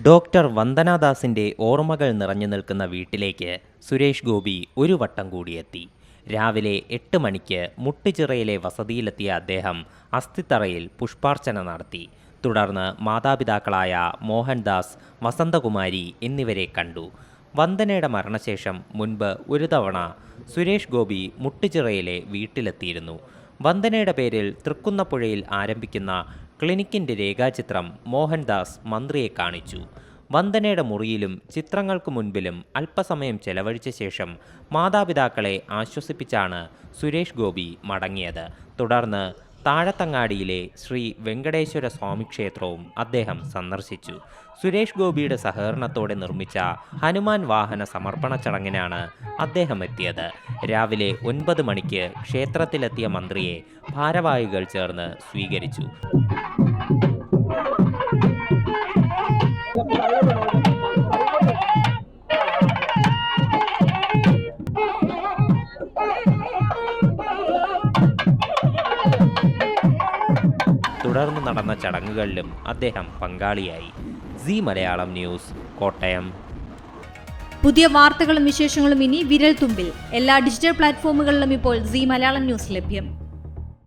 Doctor വന്ദനാദാസിന്റെ ഓർമ്മകൾ നിറഞ്ഞു നിൽക്കുന്ന വീട്ടിലേക്ക് സുരേഷ് ഗോപി ഒരു വട്ടം കൂടിയെത്തി. രാവിലെ എട്ട് മണിക്ക് മുട്ടുചിറയിലെ വസതിയിലെത്തിയ അദ്ദേഹം അസ്ഥിത്തറയിൽ പുഷ്പാർച്ചന നടത്തി. തുടർന്ന് മാതാപിതാക്കളായ മോഹൻദാസ് വസന്തകുമാരി എന്നിവരെ കണ്ടു. വന്ദനയുടെ മരണശേഷം മുൻപ് ഒരു തവണ സുരേഷ് ഗോപി മുട്ടുചിറയിലെ വീട്ടിലെത്തിയിരുന്നു. വന്ദനയുടെ പേരിൽ തൃക്കുന്നപ്പുഴയിൽ ആരംഭിക്കുന്ന ക്ലിനിക്കിന്റെ രേഖാചിത്രം മോഹൻദാസ് മന്ത്രിയെ കാണിച്ചു. വന്ദനയുടെ മുറിയിലും ചിത്രങ്ങൾക്ക് മുൻപിലും അല്പസമയം ചെലവഴിച്ച ശേഷം മാതാപിതാക്കളെ ആശ്വസിപ്പിച്ചാണ് സുരേഷ് ഗോപി മടങ്ങിയത്. തുടർന്ന് താഴത്തങ്ങാടിയിലെ ശ്രീ വെങ്കടേശ്വര സ്വാമി ക്ഷേത്രവും അദ്ദേഹം സന്ദർശിച്ചു. സുരേഷ് ഗോപിയുടെ സഹകരണത്തോടെ നിർമ്മിച്ച ഹനുമാൻ വാഹന സമർപ്പണ ചടങ്ങിനാണ് അദ്ദേഹം എത്തിയത്. രാവിലെ ഒൻപത് മണിക്ക് ക്ഷേത്രത്തിലെത്തിയ മന്ത്രിയെ ഭാരവാഹികൾ ചേർന്ന് സ്വീകരിച്ചു. തുടർന്ന് നടന്ന ചടങ്ങുകളിലും അദ്ദേഹം പങ്കാളിയായി. C Malayalam news Kottayam. പുതിയ വാർത്തകളും വിശേഷങ്ങളും ഇനി വിരൽ തുമ്പിൽ എല്ലാ ഡിജിറ്റൽ പ്ലാറ്റ്ഫോമുകളിലും ഇപ്പോൾ സി മലയാളം ന്യൂസ് ലഭ്യം.